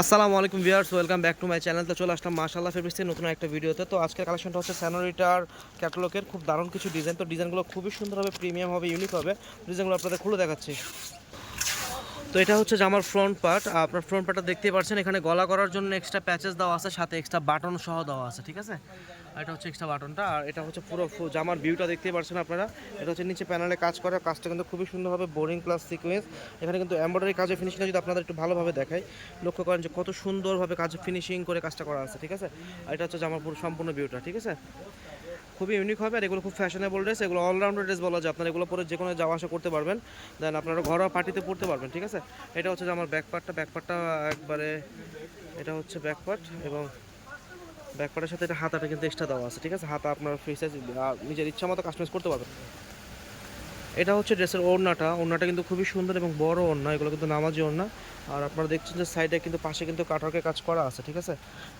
আসসালামু আলাইকুম viewers, welcome back to my channel. তো চলে আসলাম মাশাল্লাহ ফেব্রিক্স থেকে নতুন একটা ভিডিওতে। তো আজকের কালেকশনটা হচ্ছে স্যানোরিটার ক্যাটালগের খুব দারুণ কিছু ডিজাইন তো ডিজাইনগুলো খুবই সুন্দর হবে প্রিমিয়াম হবে ইউনিক হবে। ডিজাইনগুলো আপনাদের খুলে দেখাচ্ছি। তো এটা হচ্ছে আমার ফ্রন্ট পার্ট আপনার ফ্রন্ট পার্টটা দেখতেই পাচ্ছেন, এখানে গলা করার জন্য এক্সট্রা প্যাচেস দেওয়া আছে, সাথে এক্সট্রা বাটন সহ দেওয়া আছে, ঠিক আছে? এটা হচ্ছে এক্সট্রা বাটনটা আর এটা হচ্ছে পুরো জামার ভিউটা দেখতেই পারছেন আপনারা। এটা হচ্ছে নিচে প্যানেলে কাজ করা, কাজটা কিন্তু খুবই সুন্দরভাবে বোরিং প্লাস সিকোয়েন্স এখানে কিন্তু এমব্রয়ডারি কাজের ফিনিশিংটা যদি আপনাদের একটু ভালোভাবে দেখাই, লক্ষ্য করেন যে কত সুন্দরভাবে কাজ ফিনিশিং করে কাজটা করা আছে, ঠিক আছে? আর এটা হচ্ছে জামার পুরো সম্পূর্ণ ভিউটা ঠিক আছে? খুবই ইউনিক হবে, আর এগুলো খুব ফ্যাশনেবল ড্রেস এগুলো অলরাউন্ডার ড্রেস বলা যায়। আপনারা এগুলো পরে যে কোনো যাওয়া আসা করতে পারবেন। দেন আপনারা ঘরোয়া পার্টিতে পড়তে পারবেন, ঠিক আছে? এটা হচ্ছে যে আমার ব্যাক পার্টটা ব্যাক একবারে, এটা হচ্ছে ব্যাকপার্ট এবং ব্যাক পার্টের সাথে এটা হাতাটা কিন্তু এক্সট্রা দেওয়া আছে, ঠিক আছে? হাতা আপনার ফ্রি সাইজ নিজের ইচ্ছা মতো কাস্টমাইজ করতে পারবেন। এটা হচ্ছে ড্রেসের ওড়নাটা ওড়নাটা কিন্তু খুবই সুন্দর এবং বড় ওড়না, এগুলো কিন্তু নামাজি ওড়না। আর আপনারা দেখছেন যে সাইডে কিন্তু পাশে কিন্তু কাটারকে কাজ করা আছে, ঠিক আছে?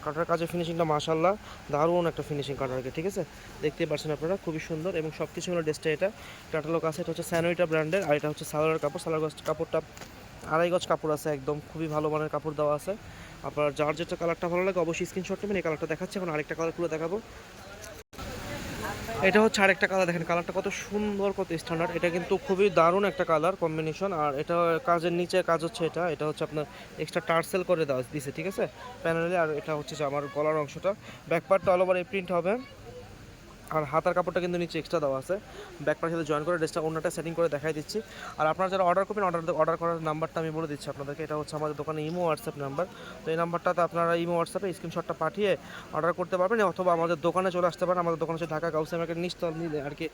কাটার কাজের ফিনিশিংটা মাশাল্লাহ দারুণ একটা ফিনিশিং কাটারকে ঠিক আছে? দেখতেই পাচ্ছেন আপনারা, খুবই সুন্দর এবং সব কিছু হলো ড্রেসটা এটা। ক্যাটালগ আছে, এটা হচ্ছে স্যানোইটা ব্র্যান্ডের আর এটা হচ্ছে সালোয়ার কাপড়। সালোয়ার কাপড়টা আড়াই গজ কাপড় আছে, একদম খুবই ভালো মানের কাপড় দেওয়া আছে। আপনার যার যেটা কালারটা ভালো লাগে অবশ্যই স্ক্রিনশট নেবেন, এই কালারটা দেখাচ্ছে, এখন আরেকটা কালার খুলে দেখাবো। এটা হচ্ছে আরেকটা কালার দেখেন কালারটা কত সুন্দর, কত স্ট্যান্ডার্ড এটা কিন্তু খুবই দারুণ একটা কালার কম্বিনেশন আর এটা কাজের নিচে কাজ হচ্ছে এটা এটা হচ্ছে আপনার এক্সট্রা টার্সেল করে দেওয়া দিছে, ঠিক আছে? প্যানেলে আর এটা হচ্ছে যে আমার গলার অংশটা। ব্যাক পার্টটা অল ওভার এই প্রিন্ট হবে। আর হাতার কাপড়টা কিন্তু নিচে এক্সট্রা দেওয়া আছে। ব্যাক পার্টের সাথে জয়েন করে ড্রেসটা অন্যটা সেটিং করে দেখাই দিচ্ছি। আর আপনারা যারা অর্ডার করবেন অর্ডার অর্ডার করার নাম্বারটা আমি বলে দিচ্ছি আপনাদেরকে। এটা হচ্ছে আমাদের দোকানে ইমো হোয়াটসঅ্যাপ নাম্বার তো এই নাম্বারটাতে আপনারা ইমো হোয়াটসঅ্যাপে স্ক্রিনশটটা পাঠিয়ে অর্ডার করতে পারবেন। অথবা আমাদের দোকানে চলে আসতে পারেন। আমাদের দোকান হচ্ছে ঢাকা গাউসে মার্কেট নিচতল নিলে আর কি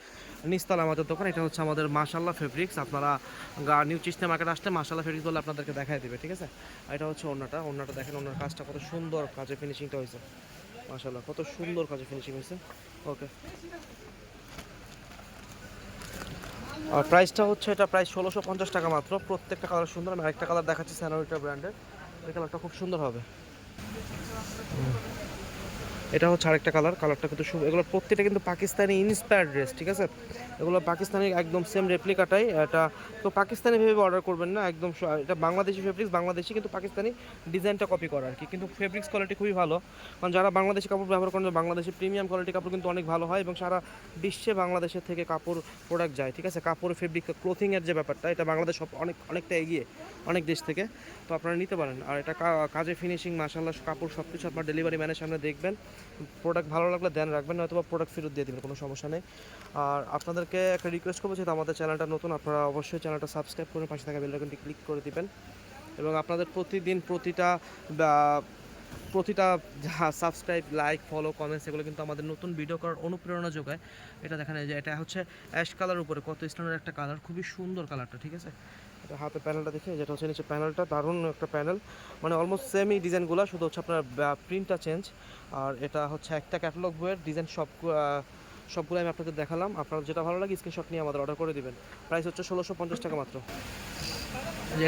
নিচতল আমাদের দোকান। এটা হচ্ছে আমাদের মাশাল্লাহ ফেব্রিক্স আপনারা নিউ চিস্তে মার্কেট আসলে মাশাল্লাহ ফেব্রিক্স বলে আপনাদেরকে দেখাই দেবে, ঠিক আছে? এটা হচ্ছে অন্যটা অন্যটা দেখেন অন্যার কাজটা কত সুন্দর কাজে ফিনিশিংটা হয়েছে। মাশাল্লাহ কত সুন্দর কাজে ফিনিশিং হয়েছে। ওকে আর প্রাইসটা হচ্ছে এটা প্রাইস ষোলোশো পঞ্চাশ টাকা মাত্র। প্রত্যেকটা কালার সুন্দর, আমি আরেকটা কালার দেখাচ্ছি স্যানোরিটা ব্র্যান্ডের এই কালারটা খুব সুন্দর হবে। এটা হচ্ছে আরেকটা কালার কালারটা কিন্তু সুন্দর এগুলো প্রত্যেকটা কিন্তু পাকিস্তানি ইন্সপায়ার ড্রেস ঠিক আছে? এগুলো পাকিস্তানি একদম সেম রেপ্লিকাটাই এটা তো পাকিস্তানি ভেবে অর্ডার করবেন না, একদম এটা বাংলাদেশি ফেব্রিক্স বাংলাদেশি কিন্তু পাকিস্তানি ডিজাইনটা কপি করা আর কি। কিন্তু ফেব্রিক্স কোয়ালিটি খুবই ভালো। কারণ যারা বাংলাদেশি কাপড় ব্যবহার করেন বাংলাদেশি প্রিমিয়াম কোয়ালিটি কাপড় কিন্তু অনেক ভালো হয় এবং সারা বিশ্বে বাংলাদেশের থেকে কাপড় প্রোডাক্ট যায়, ঠিক আছে? কাপড় ফেব্রিক ক্লোথিংয়ের যে ব্যাপারটা, এটা বাংলাদেশ সব অনেক, অনেকটা এগিয়ে, অনেক দেশ থেকে। তো আপনারা নিতে পারেন। আর এটা কাজে ফিনিশিং মাসাল্লাহ কাপড় সব কিছু আপনার ডেলিভারি ম্যানের সামনে দেখবেন। প্রোডাক্ট ভালো লাগলে দেন রাখবেন নয়তো বা প্রোডাক্ট ফেরত দিয়ে দেবেন, কোনো সমস্যা নেই। আর আপনাদেরকে একটা রিকোয়েস্ট করব যেহেতু আমাদের চ্যানেলটা নতুন, আপনারা অবশ্যই চ্যানেলটা সাবস্ক্রাইব করে পাশে থাকা বেল আইকনটি ক্লিক করে দিবেন। এবং আপনাদের প্রতিদিন প্রতিটা প্রতিটা সাবস্ক্রাইব লাইক ফলো কমেন্টস এগুলো কিন্তু আমাদের নতুন ভিডিও করার অনুপ্রেরণা যোগায়। এটা দেখেন এই যে, এটা হচ্ছে অ্যাশ কালার উপরে, কত স্ট্যান্ডার্ড একটা কালার খুবই সুন্দর কালারটা ঠিক আছে? এটা হাতে প্যানেলটা দেখে, যেটা হচ্ছে নিচে প্যানেলটা দারুণ একটা প্যানেল মানে অলমোস্ট সেমই ডিজাইনগুলো শুধু হচ্ছে আপনার প্রিন্টটা চেঞ্জ আর এটা হচ্ছে একটা ক্যাটালগ বইয়ের ডিজাইন সব সবগুলো আমি আপনাদের দেখালাম। আপনার যেটা ভালো লাগে স্ক্রিনশট নিয়ে আমাদের অর্ডার করে দেবেন। প্রাইস হচ্ছে ষোলোশো পঞ্চাশ টাকা মাত্র।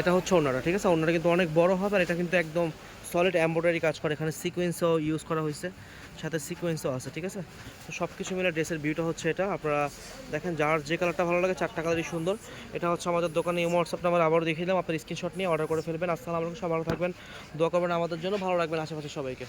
এটা হচ্ছে ওনারা, ঠিক আছে? ওনারা কিন্তু অনেক বড় হবে, আর এটা কিন্তু একদম সলিড এম্ব্রয়ডারি কাজ করে, এখানে সিকোয়েন্সও ইউজ করা হয়েছে, সাথে সিকোয়েন্সও আছে, ঠিক আছে? তো সব কিছু মিলে ড্রেসের ভিউটা হচ্ছে এটা, আপনারা দেখেন যার যে কালারটা ভালো লাগে, চারটা কালারই সুন্দর। এটা হচ্ছে আমাদের দোকানে এই হোয়াটসঅ্যাপ নাম্বার আবারও দেখিয়ে দিলাম, আপনার স্ক্রিনশট নিয়ে অর্ডার করে ফেলবেন। আসসালামু আলাইকুম সব ভালো থাকবেন, দোয়া করবেন আমাদের জন্য, ভালো রাখবেন আশেপাশে সবাইকে।